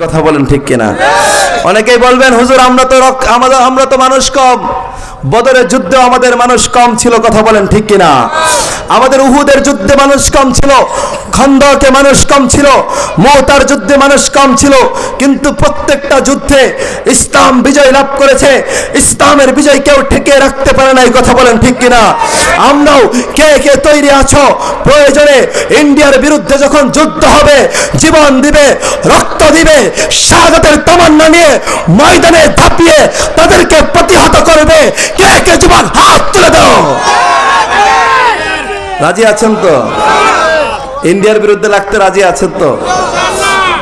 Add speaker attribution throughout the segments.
Speaker 1: কথা বলেন ঠিক কিনা? অনেকেই বলবেন, হুজুর, আমরা তো আমাদের, আমরা তো মানুষ কম। বদরের যুদ্ধে আমাদের মানুষ কম ছিল, কথা বলেন ঠিক কিনা? আমাদের উহুদের যুদ্ধে মানুষ কম ছিল, খন্দকে মানুষ কম ছিল, মৌতার যুদ্ধে মানুষ কম ছিল, কিন্তু প্রত্যেকটা যুদ্ধে ইসলাম বিজয় লাভ করেছে। ইসলামের বিজয় কেউ ঠেকে রাখতে পারে না এই কথা বলেন ঠিক কিনা? আমরাও কে কে তৈরি আছো? প্রয়োজনে ইন্ডিয়ার বিরুদ্ধে যখন যুদ্ধ হবে, জীবন দিবে, রক্ত দিবে শাহাদাতের তামান্না নিয়ে ময়দানে ঝাঁপিয়ে তাদেরকে প্রতিহত করবে। কে কে, যুবক, হাত তুলে দাও। রাজি আছেন তো? ইন্ডিয়ার বিরুদ্ধে লাগতে রাজি আছেন তো?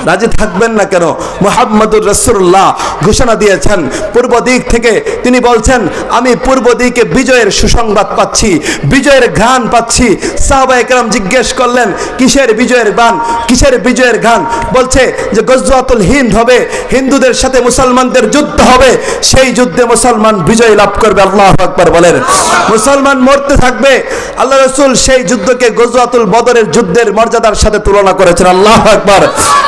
Speaker 1: রাজি থাকবেন না কেন? মোহাম্মদুর রসুল্লাহ ঘোষণা দিয়েছেন, পূর্ব দিক থেকে তিনি বলছেন, আমি পূর্ব দিকে বিজয়ের সুসংবাদ পাচ্ছি, বিজয়ের ঘ্রাণ পাচ্ছি। সাহবা একরাম জিজ্ঞেস করলেন, কিসের বিজয়ের গান কিসের বিজয়ের গান বলছে যে গজওয়াতুল হিন্দ হবে, হিন্দুদের সাথে মুসলমানদের যুদ্ধ হবে, সেই যুদ্ধে মুসলমান বিজয় লাভ করবে, আল্লাহ আকবার বলেন। মুসলমান মরতে থাকবে, আল্লাহ রসুল সেই যুদ্ধকে গজওয়াতুল বদরের যুদ্ধের মর্যাদার সাথে তুলনা করেছেন, আল্লাহ আকবার।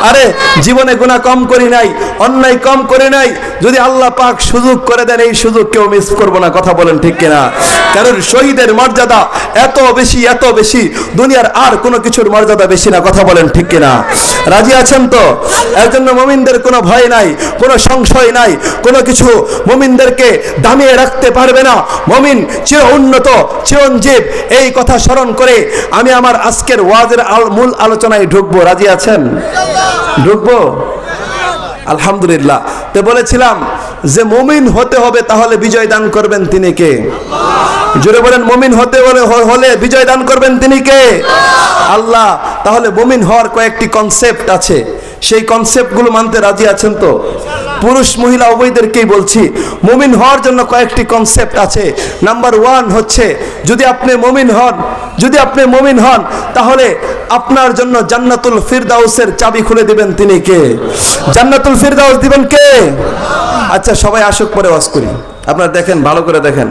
Speaker 1: আরে জীবনে গুণা কম করি নাই, অন্যায় কম করি নাই। যদি আল্লাহ পাক সুযোগ করে দেন, এই সুযোগ কেউ মিস করব না, কথা বলেন ঠিক কিনা? কারণ শহীদের মর্যাদা এত বেশি এত বেশি, দুনিয়ার আর কোনো কিছুর মর্যাদা বেশি না, কথা বলেন ঠিক কিনা? রাজি আছেন তো? এর জন্য মমিনদের কোনো ভয় নাই, কোনো সংশয় নাই, কোনো কিছু মমিনদেরকে দামিয়ে রাখতে পারবে না। মমিন চির উন্নত চিরঞ্জীব এই কথা স্মরণ করে আমি আমার আজকের ওয়াজের আল- মূল আলোচনায় ঢুকবো। রাজি আছেন? ঢুকবো? আলহামদুলিল্লাহ। তো বলেছিলাম যে মমিন হতে হবে, তাহলে বিজয় দান করবেন তিনি কে? জোরে বলেন, মমিন হতে হলে হলে বিজয় দান করবেন তিনি কে? আল্লাহ, তাহলে মমিন হওয়ার কয়েকটি কনসেপ্ট আছে। সেই কনসেপ্টগুলো মানতে রাজি আছেন তো? পুরুষ, মহিলা, উভয়দেরকেই বলছি, মমিন হওয়ার জন্য কয়েকটি কনসেপ্ট আছে। নাম্বার ওয়ান হচ্ছে, যদি আপনি মমিন হন, যদি আপনি মমিন হন, তাহলে আপনার জন্য জান্নাতুল ফিরদাউসের চাবি খুলে দিবেন তিনি কে? জান্নাতুল ফিরদাউস দিবেন কে? আচ্ছা সবাই আসুক পরে ওয়াজ করি। আপনারা দেখেন, ভালো করে দেখেন।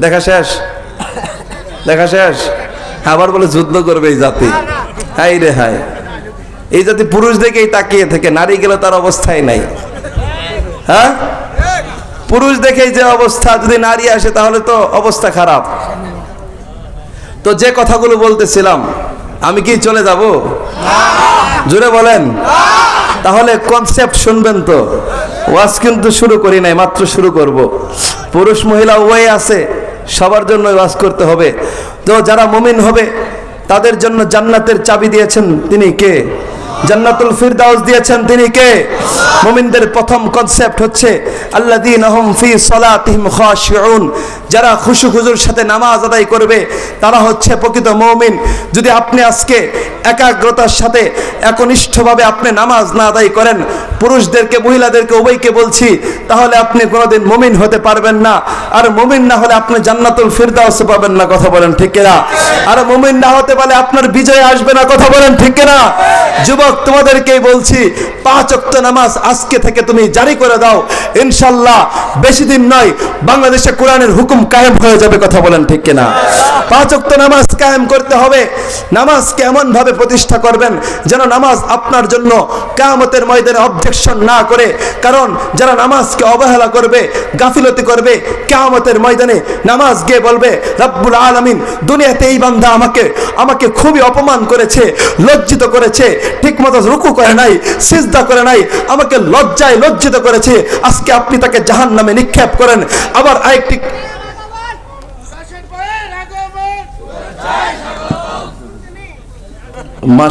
Speaker 1: দেখা শেষ? দেখা শেষ? আবার বলে যুদ্ধ করবে এই জাতি। হাই রে হাই এই জাতি পুরুষ দেখেই তাকিয়ে থেকে, নারী গেলে তার অবস্থাই নাই। হ্যাঁ? পুরুষ দেখেই যে অবস্থা, যদি নারী আসে তাহলে তো অবস্থা খারাপ। তো যে কথাগুলো বলতেছিলাম, আমি কি চলে যাব? জোরে বলেন। তাহলে কনসেপ্ট শুনবেন তো। ওয়াজ কিন্তু শুরু করি নাই, মাত্র শুরু করব। পুরুষ, মহিলা উভয় আছে, সবার জন্য ওয়াজ করতে হবে। তো যারা মমিন হবে, তাদের জন্য জান্নাতের চাবি দিয়েছেন তিনি কে? জান্নাতুল ফিরদাউস দিয়েছেন তিনি কে? মুমিনদের প্রথম কনসেপ্ট হচ্ছে, আল্লাযীনা হুম ফি সালাতিহিম খাশিউন। যারা খুশু খুজুর সাথে নামাজ আদায় করবে, তারা হচ্ছে প্রকৃত মুমিন। যদি আপনি আজকে একাগ্রতার সাথে, একনিষ্ঠভাবে আপনি নামাজ না আদায় করেন, পুরুষদেরকে, মহিলাদেরকে, উভয়কে বলছি, তাহলে আপনি কোনোদিন মুমিন হতে পারবেন না। আর মুমিন না হলে আপনি জান্নাতুল ফিরদাউস পাবেন না, কথা বলেন ঠিক কিনা? আর মুমিন না হতে পারলে আপনার বিজয় আসবে না, কথা বলেন ঠিক কিনা? যুবক তোমাদেরকেই বলছি, পাঁচ অক্ত নামাজ আজকে থেকে তুমি জারি করে দাও। ইনশাল্লাহ বেশি দিন নয়, বাংলাদেশে কোরআনের হুকুম কায়েম হয়ে যাবে কথা বলেন ঠিক কিনা। পাঁচ অক্ত নামাজ কায়েম করতে হবে। নামাজকে এমন ভাবে প্রতিষ্ঠা করবেন যেন নামাজ আপনার জন্য কামতের ময়দানে অবজেকশন না করে। কারণ যারা নামাজকে অবহেলা করবে, গাফিলতি করবে কামতের ময়দানে নামাজ গিয়ে বলবে, রব্বুল আলামিন, দুনিয়াতে এই বান্দা আমাকে আমাকে খুবই অপমান করেছে, লজ্জিত করেছে। ঠিক মতো রুকু করে নাই সিজদা করে নাই আমাকে লজ্জায় লজ্জিত করেছে। আজকে আপনি তাকে জাহান নামে নিক্ষেপ করেন। আবার আরেকটি মাস